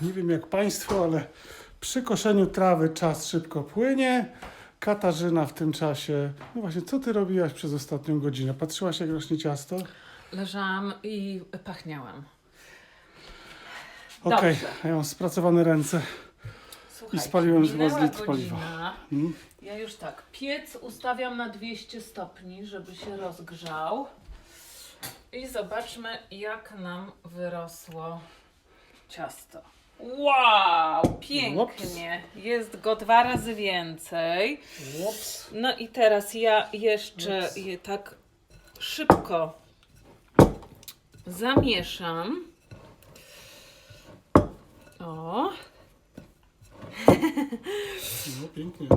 Nie wiem jak Państwo, ale przy koszeniu trawy czas szybko płynie. Katarzyna w tym czasie. No właśnie, co ty robiłaś przez ostatnią godzinę? Patrzyłaś jak rośnie ciasto? Leżałam i pachniałam. Okej, a ja mam spracowane ręce. Słuchajcie, spaliłem chyba z litr paliwa. godzina. Mm. Ja już tak, piec ustawiam na 200 stopni, żeby się rozgrzał. I zobaczmy, jak nam wyrosło ciasto. Wow, pięknie. Jest go dwa razy więcej. Ups. No i teraz ja jeszcze Ups. je tak szybko zamieszam. O, No pięknie.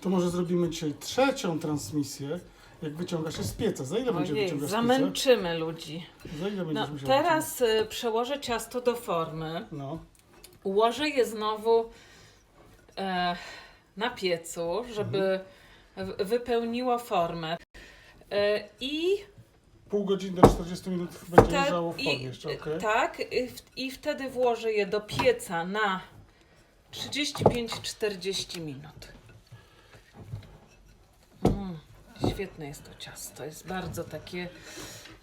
To może zrobimy dzisiaj trzecią transmisję, jak wyciągasz się z pieca. Za ile będzie ojej, wyciągasz z pieca? zamęczymy ludzi. Za ile będziesz No, teraz y, przełożę ciasto do formy. wyciągać? No. Ułożę je znowu e, na piecu, żeby w- wypełniło formę. E, I Pół godziny do 40 minut będzie Te- leżało w formie i- jeszcze, okej? Tak, i, w- i wtedy włożę je do pieca na 35-40 minut. Świetne jest to ciasto. Jest bardzo takie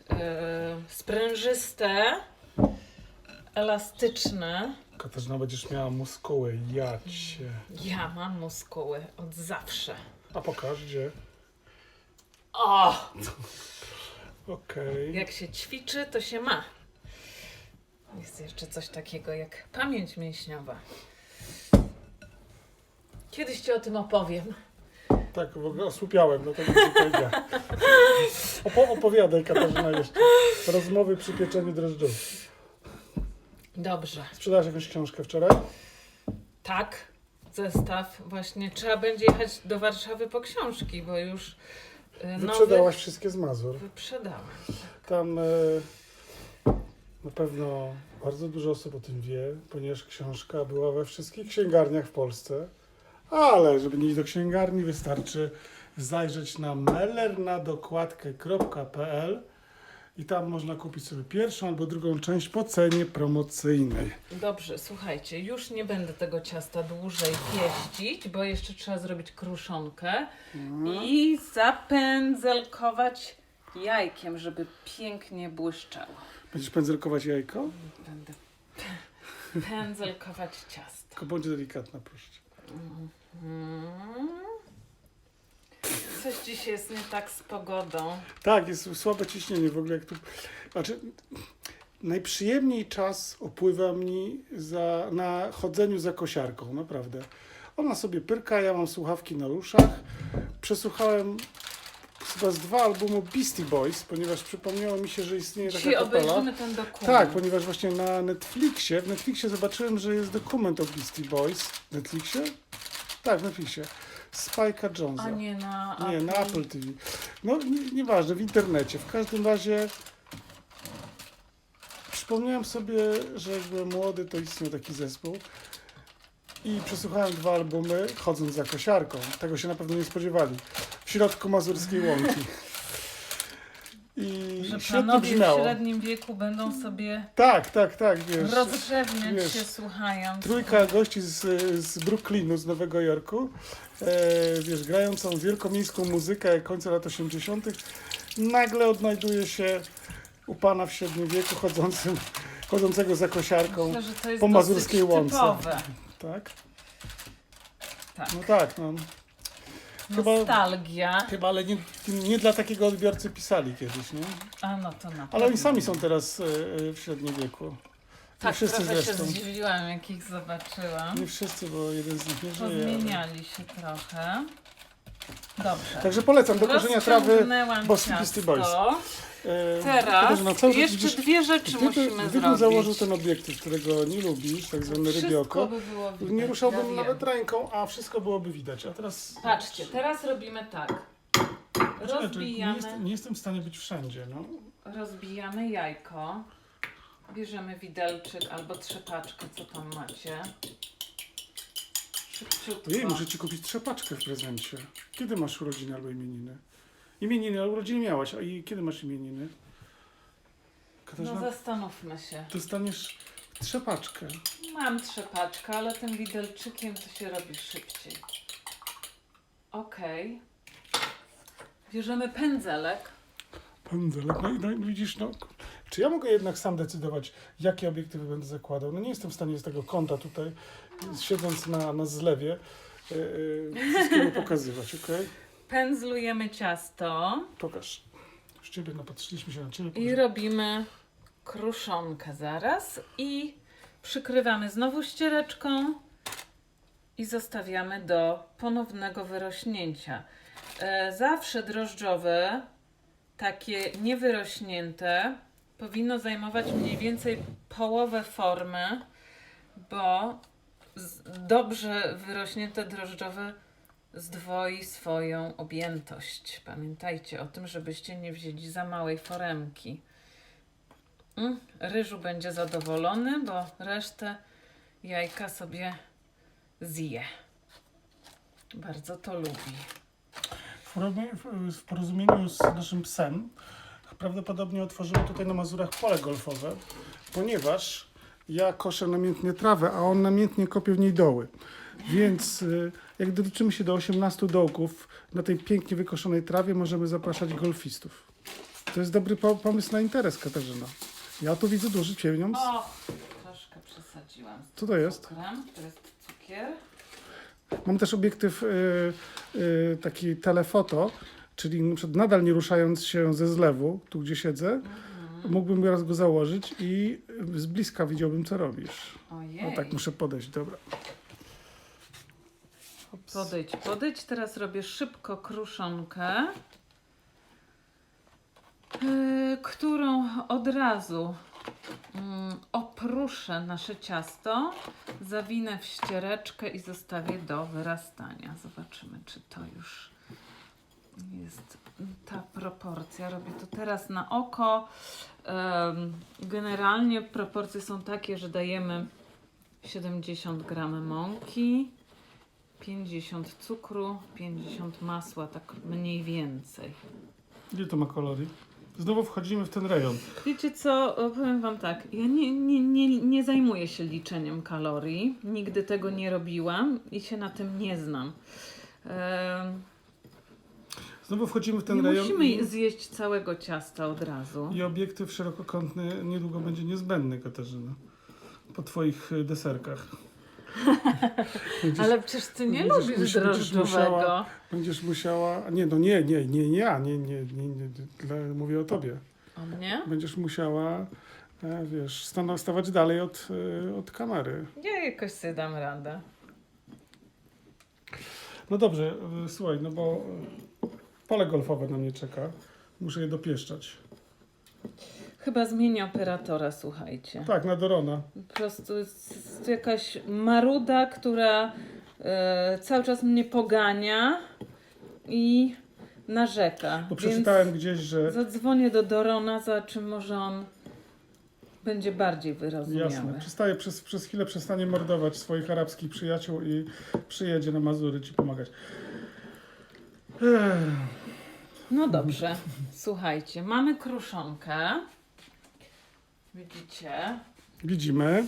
e, sprężyste, elastyczne. Katarzyna, będziesz miała muskuły, jać się. Ja mam muskuły od zawsze. A pokaż gdzie. O! Okej. Jak się ćwiczy, to się ma. Jest jeszcze coś takiego jak pamięć mięśniowa. Kiedyś ci o tym opowiem. Tak, w ogóle osłupiałem, no to nie. Opo- opowiadaj Katarzyna jeszcze. Rozmowy przy pieczeniu drożdżów. Dobrze. Sprzedałaś jakąś książkę wczoraj? Tak, zestaw. Właśnie trzeba będzie jechać do Warszawy po książki, bo już y, nowy Wyprzedałaś wszystkie z Mazur. wyprzedałem. Tam e, na pewno bardzo dużo osób o tym wie, ponieważ książka była we wszystkich księgarniach w Polsce. Ale żeby nie iść do księgarni, wystarczy zajrzeć na mellernadokładkę.pl i tam można kupić sobie pierwszą albo drugą część po cenie promocyjnej. Dobrze, słuchajcie, już nie będę tego ciasta dłużej pieścić, bo jeszcze trzeba zrobić kruszonkę i zapędzelkować jajkiem, żeby pięknie błyszczało. Będziesz pędzelkować jajko? Będę pędzelkować ciasto. Tylko bądź delikatna, proszę. cię. Mm. Coś dziś jest nie tak z pogodą. Tak, jest słabe ciśnienie w ogóle. Jak tu, znaczy, najprzyjemniej czas opływa mi za, na chodzeniu za kosiarką, naprawdę. Ona sobie pyrka, ja mam słuchawki na uszach. Przesłuchałem chyba z dwa albumy Beastie Boys, ponieważ przypomniało mi się, że istnieje taka Dzisiaj kapela. obejrzymy ten dokument. Tak, ponieważ właśnie na Netflixie, w Netflixie zobaczyłem, że jest dokument o Beastie Boys. W Netflixie? Tak, w Netflixie. Spike'a Jonesa. A nie na Nie, Apple. na Apple TV. No, nie- nieważne, w internecie. W każdym razie przypomniałem sobie, że jak byłem młody, to istniał taki zespół. I przesłuchałem dwa albumy, chodząc za kosiarką. Tego się na pewno nie spodziewali. W środku Mazurskiej Łąki. I Że świetnie panowie w brzmiało. średnim wieku będą sobie Tak, tak, tak, wiesz. rozrzewniać wiesz, się słuchając. Trójka gości z, z Brooklynu, z Nowego Jorku, e, wiesz, grającą wielkomiejską muzykę końca lat 80., nagle odnajduje się u pana w średnim wieku chodzącym, chodzącego za kosiarką. Myślę, że to jest po mazurskiej dosyć łące. typowe. Tak? Tak. No tak, no. Chyba- Nostalgia. Chyba, ale nie, nie dla takiego odbiorcy pisali kiedyś, nie? A no to na Ale pewno. oni sami są teraz e, e, w średnim wieku. Tak, wszyscy trochę zresztą. się zdziwiłam, jak ich zobaczyłam. Nie wszyscy, bo jeden z nich nie żyje. ale- Pozmieniali się trochę. Dobrze. Także polecam do korzenia trawy Rozciągnęłam Boss ciasto. Beastie Boys. E, Teraz Katarzyna, cały czas jeszcze widzisz, dwie rzeczy Gdyby, musimy gdybym zrobić. założył ten obiektyw, którego nie lubisz, tak zwane Wszystko rybioko, by było widać. nie ruszałbym ja wiem. nawet ręką, a wszystko byłoby widać. A teraz. Patrzcie, teraz robimy tak. Czekaj, czekaj, Nie, Rozbijamy, jest, nie jestem w stanie być wszędzie. No. rozbijamy jajko. Bierzemy widelczyk albo trzepaczkę, co tam macie. Ojej, muszę ci kupić trzepaczkę w prezencie. Kiedy masz urodziny albo imieniny? Imieniny, ale urodziny miałaś, a i kiedy masz imieniny? No Katarzyna, zastanówmy się. dostaniesz trzepaczkę. Mam trzepaczkę, ale tym widelczykiem to się robi szybciej. Okej. Bierzemy pędzelek. Pędzelek, no i no, i widzisz, no. Czy ja mogę jednak sam decydować, jakie obiektywy będę zakładał? No nie jestem w stanie z tego kąta tutaj, siedząc na, na zlewie, yy, wszystkiego pokazywać, okej? Pędzlujemy ciasto Pokaż. Już ciebie, no patrzyliśmy się na ciebie. i robimy kruszonkę zaraz i przykrywamy znowu ściereczką i zostawiamy do ponownego wyrośnięcia. E, zawsze drożdżowe, takie niewyrośnięte, powinno zajmować mniej więcej połowę formy, bo dobrze wyrośnięte drożdżowe zdwoi swoją objętość. Pamiętajcie o tym, żebyście nie wzięli za małej foremki. Mm, Ryżu będzie zadowolony, bo resztę jajka sobie zje. Bardzo to lubi. W porozumieniu z naszym psem prawdopodobnie otworzymy tutaj na Mazurach pole golfowe, ponieważ ja koszę namiętnie trawę, a on namiętnie kopie w niej doły. Więc y, jak doliczymy się do 18 dołków na tej pięknie wykoszonej trawie, możemy zapraszać golfistów. To jest dobry po- pomysł na interes, Katarzyna. Ja tu widzę duży pieniądz. O, troszkę przesadziłam. Co to jest? cukrem. To jest cukier. Mam też obiektyw y, y, taki telefoto, czyli na nadal nie ruszając się ze zlewu, tu gdzie siedzę, mógłbym raz go założyć i z bliska widziałbym, co robisz. Ojej. No tak, muszę podejść, dobra. Hops. Podejdź, podejdź. Teraz robię szybko kruszonkę, yy, którą od razu mm, opruszę nasze ciasto, zawinę w ściereczkę i zostawię do wyrastania. Zobaczymy, czy to proporcja. Robię to teraz na oko. Generalnie proporcje są takie, że dajemy 70 gram mąki, 50 cukru, 50 masła, tak mniej więcej. Ile to ma kalorii? Znowu wchodzimy w ten rejon. Wiecie co, powiem Wam tak, ja nie, nie, nie, nie zajmuję się liczeniem kalorii, nigdy tego nie robiłam i się na tym nie znam. Znowu wchodzimy w ten nie rejon musimy zjeść całego ciasta od razu. i obiektyw szerokokątny niedługo będzie niezbędny, Katarzyna. Po twoich y, deserkach. Będziesz, Ale przecież Ty nie będziesz- lubisz będziesz drożdżowego. musiała- będziesz musiała... Nie, no nie, nie, nie, nie ja, nie, nie, nie, nie, dla- mówię o tobie. O mnie? będziesz musiała, e, wiesz, stan- stawać dalej od, e, od kamery. Ja jakoś sobie dam radę. No dobrze, e, słuchaj, no bo pole golfowe na mnie czeka. Muszę je dopieszczać. Chyba zmienię operatora, słuchajcie. Tak, na Dorona. Po prostu jest jakaś maruda, która e, cały czas mnie pogania i narzeka. Bo Więc przeczytałem gdzieś, że... zadzwonię do Dorona, za czym może on będzie bardziej wyrozumiały. Jasne, przestaje, przez, przez chwilę przestanie mordować swoich arabskich przyjaciół i przyjedzie na Mazury ci pomagać. No dobrze, słuchajcie, mamy kruszonkę. Widzicie? widzimy.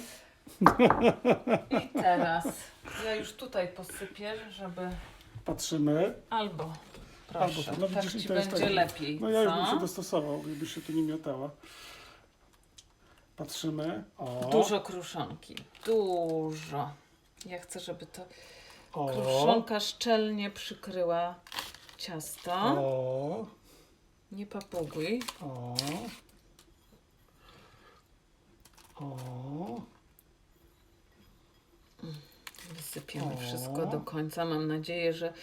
I teraz ja już tutaj posypię, żeby Patrzymy. albo proszę, Albo, no tak widzisz, i ci to jest będzie tak- lepiej, No ja już bym co? się dostosował, gdybyś się tu nie miotała. Patrzymy. O. Dużo kruszonki. Dużo. Ja chcę, żeby to O. kruszonka szczelnie przykryła ciasto. O. Nie papuguj. O. O. Wysypiemy O. wszystko do końca. Mam nadzieję, że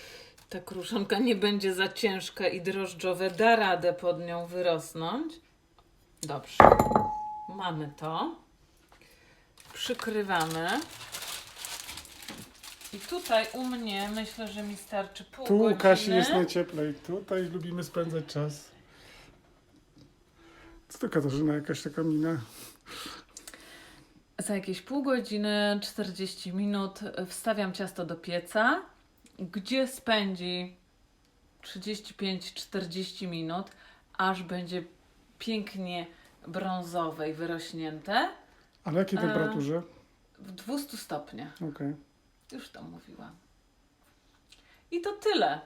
ta kruszonka nie będzie za ciężka i drożdżowe da radę pod nią wyrosnąć. Dobrze. Mamy to. Przykrywamy. I tutaj u mnie myślę, że mi starczy pół Tu godziny. Kasi jest najcieplej. Tutaj lubimy spędzać czas. Co to Katarzyna, jakaś taka mina? Za jakieś pół godziny, 40 minut wstawiam ciasto do pieca, gdzie spędzi 35-40 minut, aż będzie pięknie brązowej wyrośnięte Ale jakiej E, temperaturze? w 200 stopniach. Okej. Już to mówiłam. I to tyle.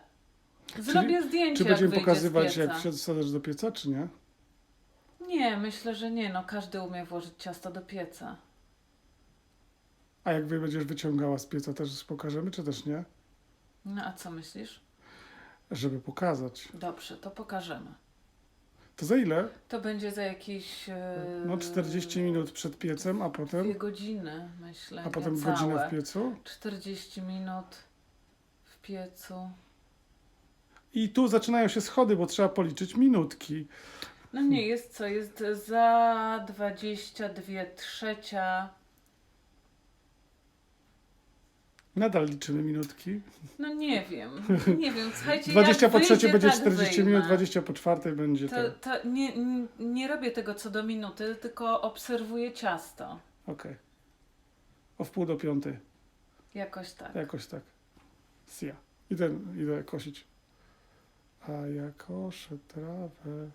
Zrobię zdjęcie, Czy jak będziemy wyjdzie pokazywać, jak wsadzasz do pieca, czy nie? Nie, myślę, że nie. No, każdy umie włożyć ciasto do pieca. A jak wy będziesz wyciągała z pieca, też pokażemy, czy też nie? No, a co myślisz? Żeby pokazać. Dobrze, to pokażemy. To za ile? To będzie za jakieś... e, No 40 minut przed piecem, a Dwie potem, godziny, myślę. a potem niecałe. godzinę w piecu. 40 minut w piecu. I tu zaczynają się schody, bo trzeba policzyć minutki. No nie, jest co? Jest za 22 trzecia. Nadal liczymy minutki. No nie wiem, nie wiem, słuchajcie, 20 jak po wyjdzie, będzie tak 40 wyjmę. minut, 20 po czwartej będzie To, to. nie, nie- robię tego co do minuty, tylko obserwuję ciasto. Okej. O wpół do piątej. Jakoś tak. Jakoś tak. Sia. Idę, idę kosić. A ja koszę trawę.